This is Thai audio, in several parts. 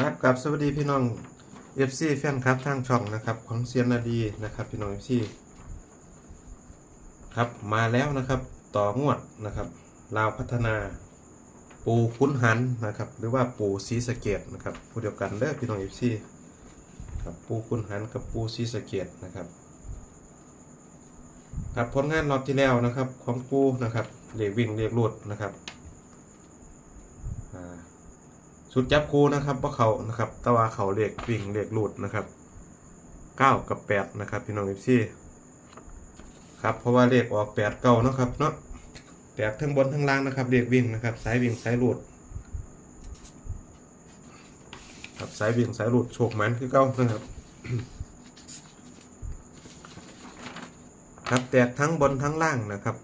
ครับกับสวัสดีพี่น้อง FC แฟนครับทางช่องนะครับของเซียนนาดีนะครับพี่น้อง FC ครับมาแล้วนะครับต่องวดนะครับลาวพัฒนาปูคุ้นหันนะครับหรือว่าปูซีสะเกตนะครับผู้เดียวกันเด้อพี่น้อง FC ครับปูคุ้นหันกับปูซีสะเกตนะครับครับผลงานรอบที่แล้วนะครับของปูนะครับเรียกวิ่งเรียกรูดนะครับอ่า ชุดจับคูนะครับว่าเขานะครับแตะวาเขาเรียกวิ่งเรียกลูดนะครับเก้ากับแปดนะครับพี่น้องเอฟซีครับเพราะว่าเลขออกแปดเก้านะครับเนาะแปดทั้งบนทั้งล่างนะครับเรียกวิ่งนะครับสายวิ่งสายลูดครับสายวิ่งสายลูดโฉกมันคือเก้านะครับครับแตกทั้งบนทั้งล่างนะครับ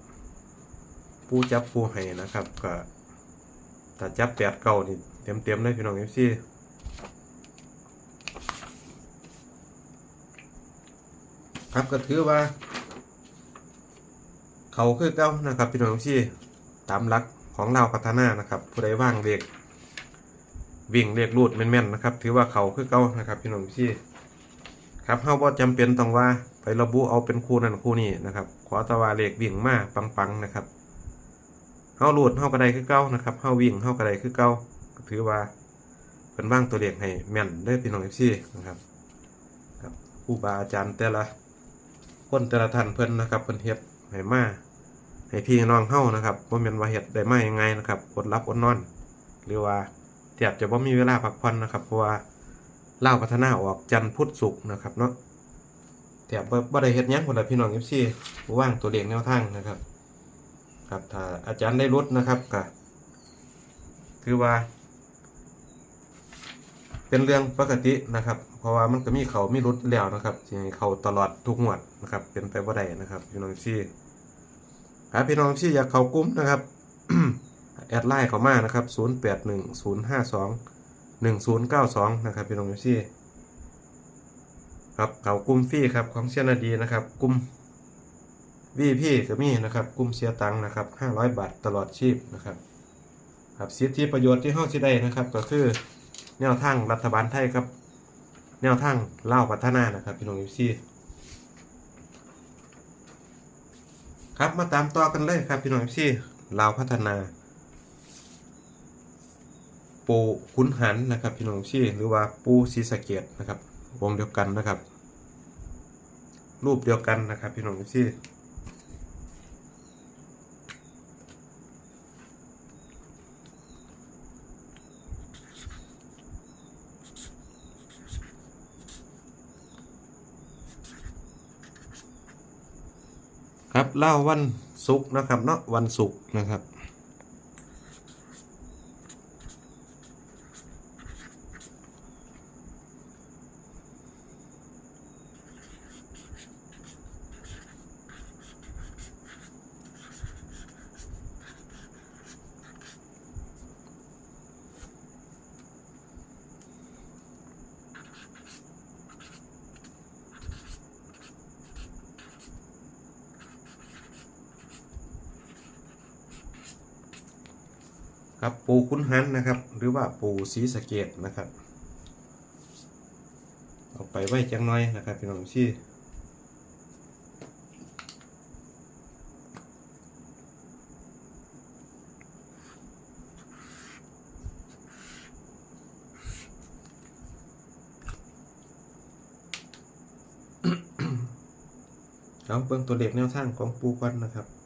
ปูจับปูให้นะครับก็ถ้าจับแปดเก้านี่ ต็มเต็มๆเลยพี่น้องเอฟซีครับก็ถือว่า เขาคือเก้านะครับพี่น้องเอฟซีตามหลักของเราพัฒนานะครับผู้ใดว่างเด็กวิ่งเรียกรูดแม่นๆนะครับ ถือว่าเขาคือเก้านะครับพี่น้องเอฟซีครับเฮาบ่จำเป็นต้องว่าไประบุเอาเป็นคู่นั้นคู่นี้นะครับ ขอตะวาเลขวิ่งมาปังๆนะครับเฮารูดเฮากระไดคือเก้านะครับเฮาวิ่งเฮากระไดคือเก้า ถือว่าเป็นว่างตัวเลขให้แม่นได้พี่น้องเอฟซีนะครับครับครูบาอาจารย์แต่ละคนแต่ละท่านเพิ่นนะครับเพิ่นเฮ็ดให้มาให้พี่น้องเฮานะครับบ่แม่นว่าเฮ็ดได้มายังไงนะครับอดรับอดนอน หรือว่าแทบจะบ่มีเวลาพักผ่อนนะครับเพราะว่าเล่าพัฒนาออกจันพุธศุกนะครับเนาะแทบบ่บได้เฮ็ดยังพุ่นละพี่น้อง FC ว่างตัวเลขแนวทางนะครับ ครับถ้าอาจารย์ได้ลดนะครับก็คือว่า เป็นเรื่องปกตินะครับ เพราะว่ามันก็มีเขามีรุดแล้วนะครับที่เขาตลอดทุกงวดนะครับ เป็นไปบ่ได้นะครับพี่น้องซี่ครับพี่น้องที่อยากเขากลุ่มนะครับแอดไลน์เขามานะครับ 0810521092 นะครับพี่น้องซี่ครับเขากลุ่มฟรีครับของเชียนาดีนะครับกลุ่มวีพี่ก็มีนะครับกลุ่มเสียตังค์นะครับ 500 บาทตลอดชีพนะครับ ครับสิทธิประโยชน์ที่เฮาสิได้นะครับก็คือ แนวทางรัฐบาลไทยครับ แนวทางเล่าพัฒนานะครับพี่น้องยูซีครับมาตามต่อกันเลยครับพี่น้องยูซีลาวพัฒนา ปูขุนหันนะครับพี่น้องยูซีหรือว่าปูซีสะเกตนะครับวงเดียวกันนะครับ รูปเดียวกันนะครับพี่น้องยู ครับเล่าวันศุกร์นะครับเนาะวันศุกร์นะครับ ครับปูคุ้นหันนะครับ หรือว่าปูสีสะเกตนะครับเอาไปไว้จังน้อยนะครับพี่น้องชี่เอาเบิ่งตัวเลขแนวทางของปูกันนะครับ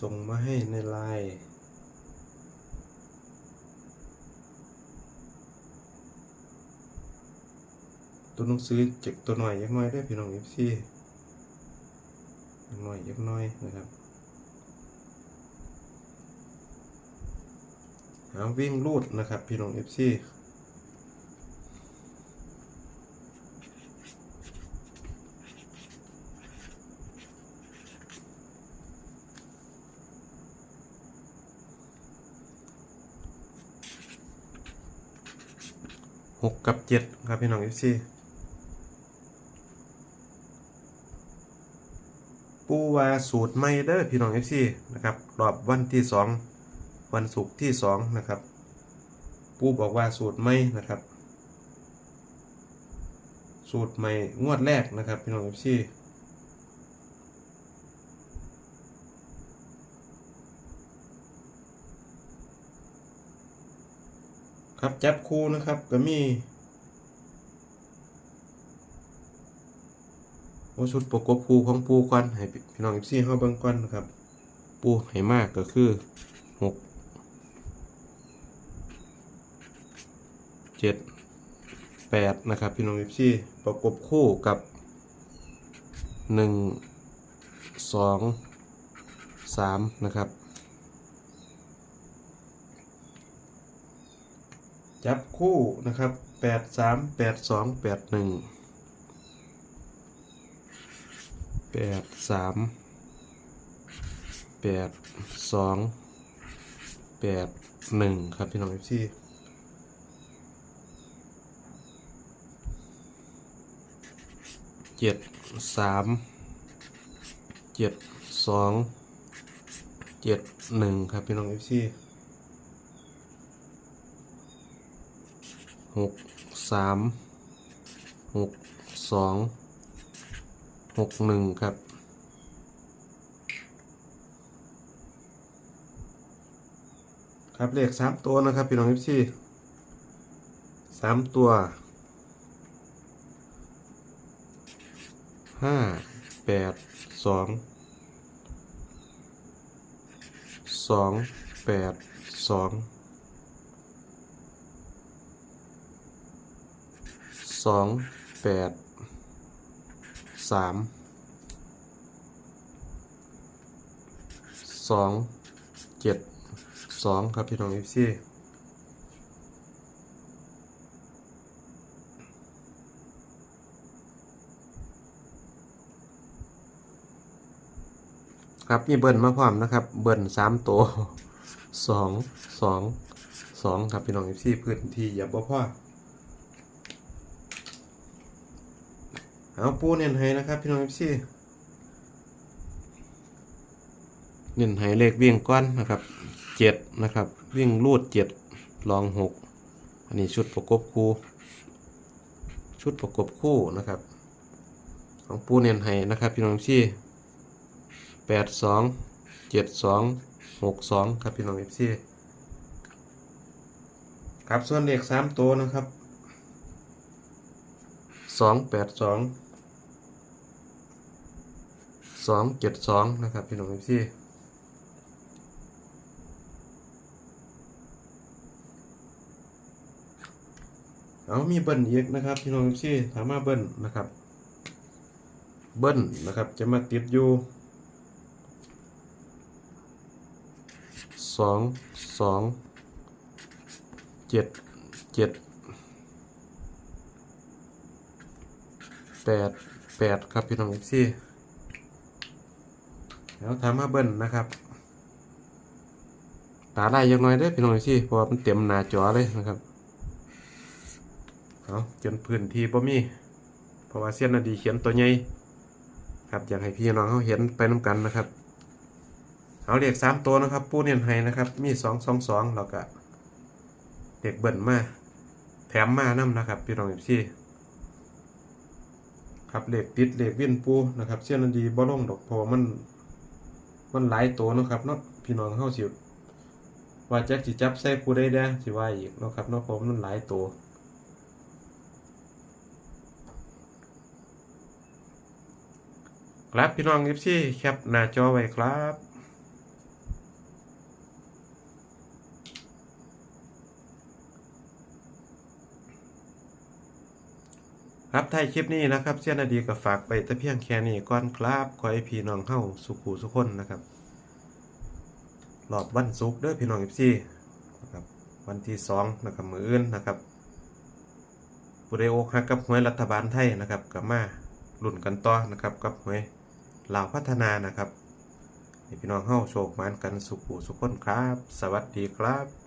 ส่งมาให้ในไลน์ตัวหนังสือเจ็กตัวหน่อยยักน้อยได้พี่น้องเอฟซียักน้อยยักน้อยนะครับหาวิ่งรูดนะครับพี่น้องเอฟซี กกับเจ็ดครับพี่น้องเอฟซีปูว่าสูตรไม่เด้อพี่น้องเอฟซีนะครับรอบวันที่สองวันศุกร์ที่สองนะครับ ปูบอกว่าสูตรไม่นะครับ สูตรไม่งวดแรกนะครับพี่น้องเอฟซี ครับจับคู่นะครับก็มีโอชุดประกบปูของปูก่อนให้พี่น้องเอฟซีเข้าเบิ่งก่อนนะครับ ปูให้มากก็คือหกเจ็ดแปดนะครับ พี่น้องเอฟซีประกบคู่กับหนึ่งสองสามนะครับ จับคู่นะครับแปดสามแปดสองแปดหนึ่งแปดสามแปดสองแปดหนึ่งครับพี่น้องเอฟซีเจ็ดสามเจ็ดสองเจ็ดหนึ่งครับพี่น้องเอฟซี หกสามหกสองหกหนึ่งครับครับเลขสามตัวนะครับพี่น้องเอฟซีสามตัวห้าแปดสองสองแปดสอง สองแปดสามสองเจ็ดสองครับพี่น้องเอฟซีครับมีเบิ้ลมาพร้อมนะครับ เบิ้ลสามตัวสองสองสองครับพี่น้องเอฟซีพื้นที่อย่าบ่พอ เอาปูเน้นให้นะครับพี่น้องเอฟซีเน้นให้เลขวิ่งก้อนนะครับเจ็ดนะครับ วิ่งรูดเจ็ดลองหกอันนี้ชุดประกบคู่ ชุดประกบคู่นะครับ ของปูเน้นให้นะครับ พี่น้องเอฟซีแปดสองเจ็ดสองหกสองครับพี่น้องเอฟซีครับส่วนเลขสามตัวนะครับสองแปดสอง สองเจ็ดสองนะครับพี่น้องพี่เอามีเบิ้ลอีกนะครับพี่น้องพี่ถามมาเบิ้ลนะครับ เบิ้ลนะครับจะมาติดอยู่สองสองเจ็ดเจ็ดแปดแปดครับพี่น้องพี่ แล้วทำมาเบิ้ลนะครับตาได้ยังน้อยได้พี่น้องสิเพราะมันเต็มหน้าจอเลยนะครับเอาจนพื้นที่บ่มีเพราะว่าเส้นนาดีเขียนตัวใหญ่ครับอยากให้พี่น้องเขาเห็นไปน้ำกันนะครับ เอาเรียกสามตัวนะครับ ปูเนียนไฮนะครับ มีสองสองสองแล้วก็เด็กเบิ้ลมาแถมมานํนะครับ พี่น้องสิครับเหล็กติดเหล็กวิ่นปูนะครับเส้นนดีบ่ลงดอกพอมัน มันหลายตัวนะครับเนาะพี่น้องเข้าสิว่าจักสิจับใส่ผู้ได้ได้สิว่าอีกเนาะครับเนาะผมมันหลายตัวครับพี่น้อง FC แคปหน้าจอไว้ครับ ครับท้ายคลิปนี้นะครับเสี้ยนอดีก็ฝากไปแต่เพียงแค่นี้ก่อนครับขอให้พี่น้องเฮาสุขูสุขคนนะครับรอบวันศุกร์ด้อพี่น้องเอฟซีนะครับวันที่สองนะครับมืออื่นนะครับผู้ใดอกหักกับหวยรัฐบาลไทยนะครับกับมาหลุ่นกันต่อนะครับกับหวยลาวพัฒนานะครับพี่น้องเฮาโชคมานกันสุขูสุขคนครับ สวัสดีครับ